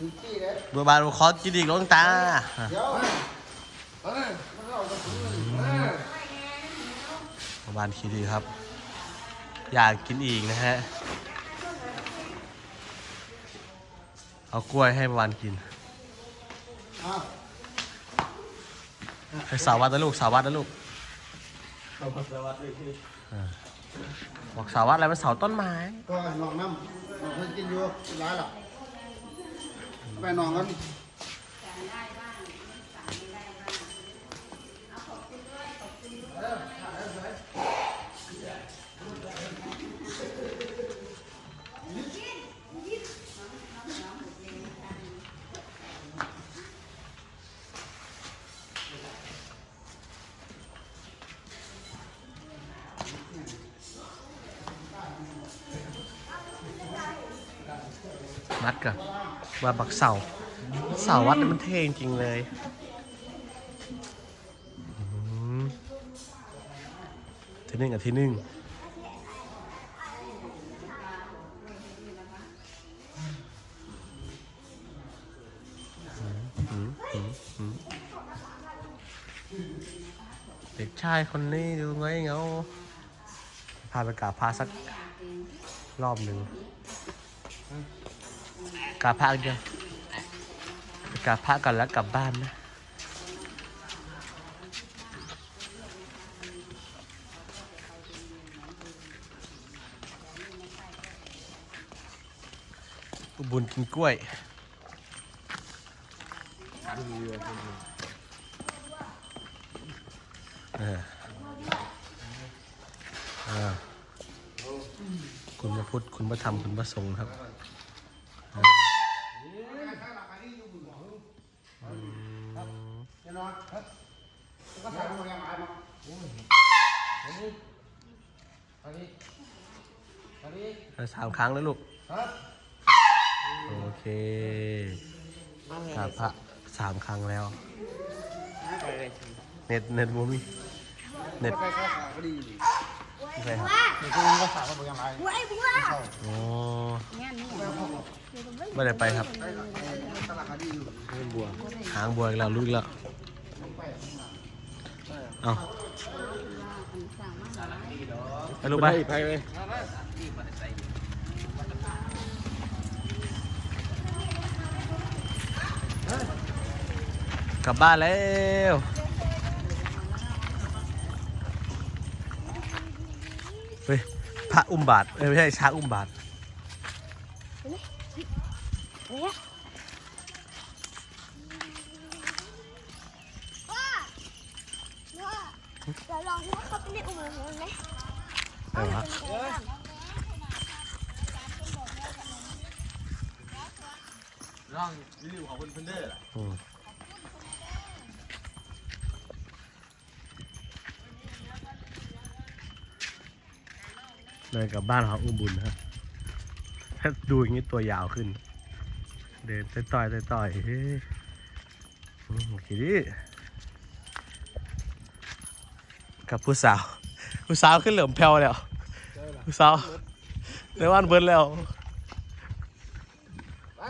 ถึงที่เลยบอร์บานขอกินอีกหลวงตา เดี๋ยวตอนนั้นมันเอากระสุนมาเบอร์บานคิดดีครับ อยากกินอีกนะฮะ เอากล้วยให้บอร์บานกินเอาให้สาวัดนะลูกสาวัดนะลูกเอาไปสวัสดีพี่บอกสาวัดอะไรเป็นเสาต้นไม้ก็นองน้ำนองเพิ่นกินอยู่ร้ายหรอ ไปนองกันนัดกัน ว่าบักเสาเสาวัดมันเท่จริงเลยทีหนึ่งกับทีหนึ่งเด็กชายคนนี้ดูไงเงาพาไปกราบพระสักรอบหนึ่ง กาบพระกันยังกาบพระกันแล้วกลับบ้านนะบุญกินกล้วยเออคุณพระพุทธ คุณพระธรรม คุณพระสงฆ์ครับ สามครั้งแล้วลูกครับโอเคกราบพระสามครั้งแล้ว เน็ตเน็ตบูมีเน็ตไปข้าวขาก็ดีใช่ครับเดี๋ยวคุณก็สาวก็ไปยังไงบัวไอ้บัวโอ้งานนี้ไม่ได้ไปครับตลาดก็ดีอยู่บัวหางบัวอีกแล้วลุกอีกแล้ว เอา ไปลูกไปไปเลยกลับบ้านแล้วเฮ้ยพระอุ้มบาทเอ้ยไม่ใช่ช้างอุ้มบาทเนี่ยว่าว่าเราลองว่าเขาเป็นเด็กอุโมงค์ไหม เออครับร่องรีวิวของคุณเพิ่นเดอร์ล่ะอืมเลยกลับบ้านของอุ้มบุญนะครับถ้าดูอย่างนี้ตัวยาวขึ้น เดินต่อยๆต่อยๆเฮ้ยอืมคิดดิกับผู้สาว ผู้สาวขึ้นเหลือมแผ่วแล้วผู้สาวในวันเบิ้ลแล้ว ไป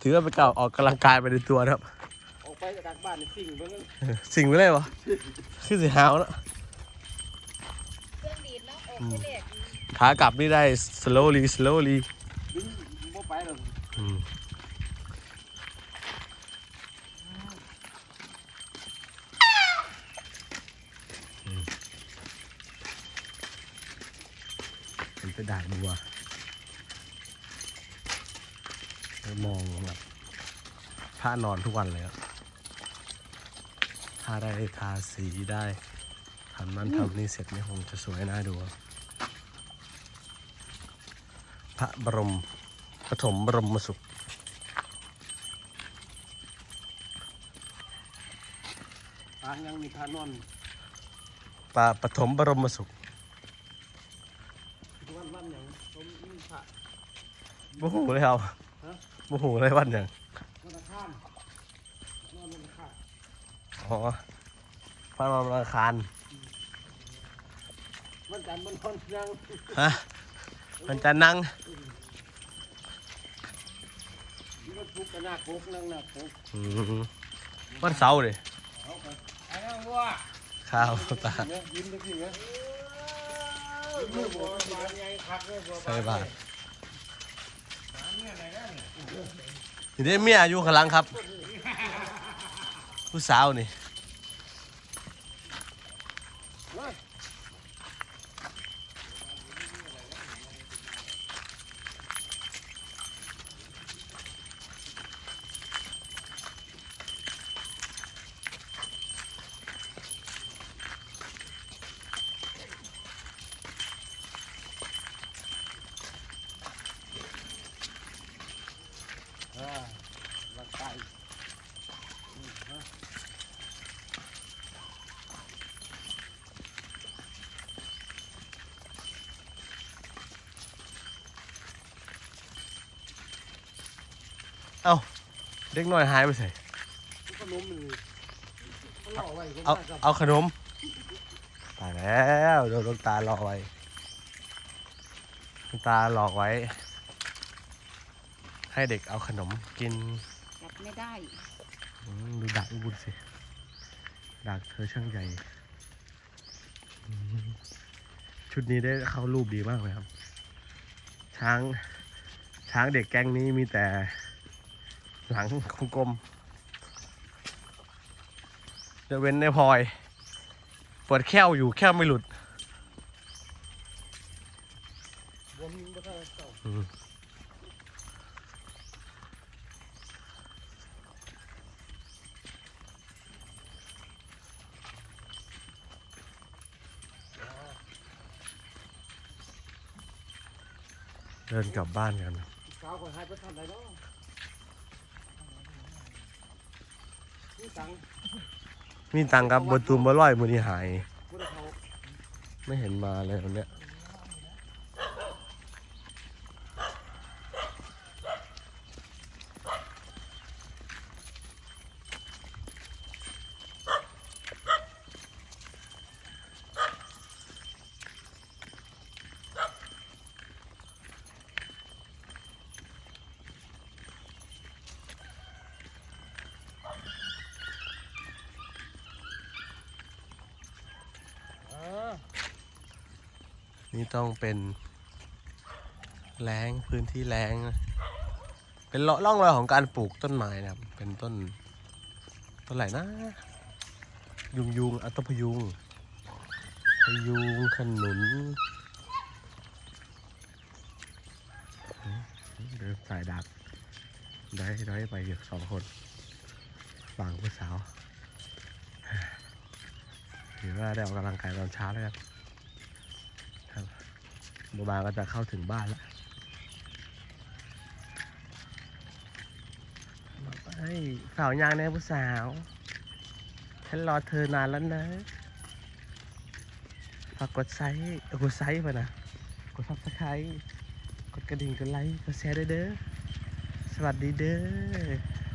ถือว่าเป็นการออกกำลังกายไปในตัวนะครับ ออกไปจากบ้านนี่สิ่งเพิ่งเออสิ่งไม่เลยวะขึ้นสีหาวแล้วเครื่องดีดแล้วออกไปเด็กขากลับนี่ได้ slowly slowly ดึงบ่ไปหรอก อืมอืม เป็นไปได้บัวแล้วมองแบบพระนอนทุกวันเลยอะถ้าได้ทาสีได้ทำนั้นทำนี่เสร็จนี่คงจะสวยน่าดูอะพระบรมปฐมบรมสุขทางยังมีทานอนปาปฐมบรมสุข วันวันอย่างผมมีพระ โมโหเลยครับฮะโมโหเลยวันอย่างวันอังคารนอนวันอังคารอ๋อพระนอนวันอังคารวันจันทร์มันนอนยังฮะมันจะนั่งนมันทุกข์กันหน้าคุกนั่งหน้าคุกอืมวันเสาร์เลยเอาไปไอ้นั่งวัวข้าวตาเนี่ยยิ้ มได้กี่เนี่ยวเลยบอกใส่บาทเนี่ยไหนได้เนี่ยนี่ได้เมียอยู่ข้างหลังครับ ผู้สาวนี่ เด็กน้อยหายไปใส่ขนมมันเอาไว้ผมเอาได้ครับเอาขนมตายแล้วโดนลูกตาหลอกไว้ลูกตาหลอกไว้ ให้เด็กเอาขนมกินจับไม่ได้อืมดูดักอุบุญสิดักเธอช่างใหญ่อืมชุดนี้ได้เข้ารูปดีมากเลยครับ ช้างช้างเด็กแก๊งนี้มีแต่ หลังกลมๆจะเว้นในพลอยเปวดแค้วอยู่แค้วไม่หลุดเจ้าอืมเดินกลับบ้านกันสาวคนหายไปทำไรเนาะนี่ตังค์ มีตังค์ครับบนตูมบร้อยมือนี้หายได้เขาไม่เห็นมาเลยวันเนี้ย นี่ต้องเป็นแรงพื้นที่แรงนะเป็นเลาะร่องรอยของการปลูกต้นไม้นะครับ เป็นต้นต้นไหนนะ ยุงยุงอัตพยุงพยุงขนุนเดินสายดักได้ได้ไปอยู่สองคนบางผู้สาว ถือว่าได้ออกกำลังกายตอนเช้าแล้วครับ โบบาก็จะเข้าถึงบ้านแล้วไอ้ยสาวยางแน่ผู้สาว ฉันรอเธอนานแล้วนะฝากกดไซค์กดไซค์ไปนะ กดซับสไครต์กดกระดิ่งกดไลค์กดแชร์ด้วยเด้อ สวัสดีเด้อ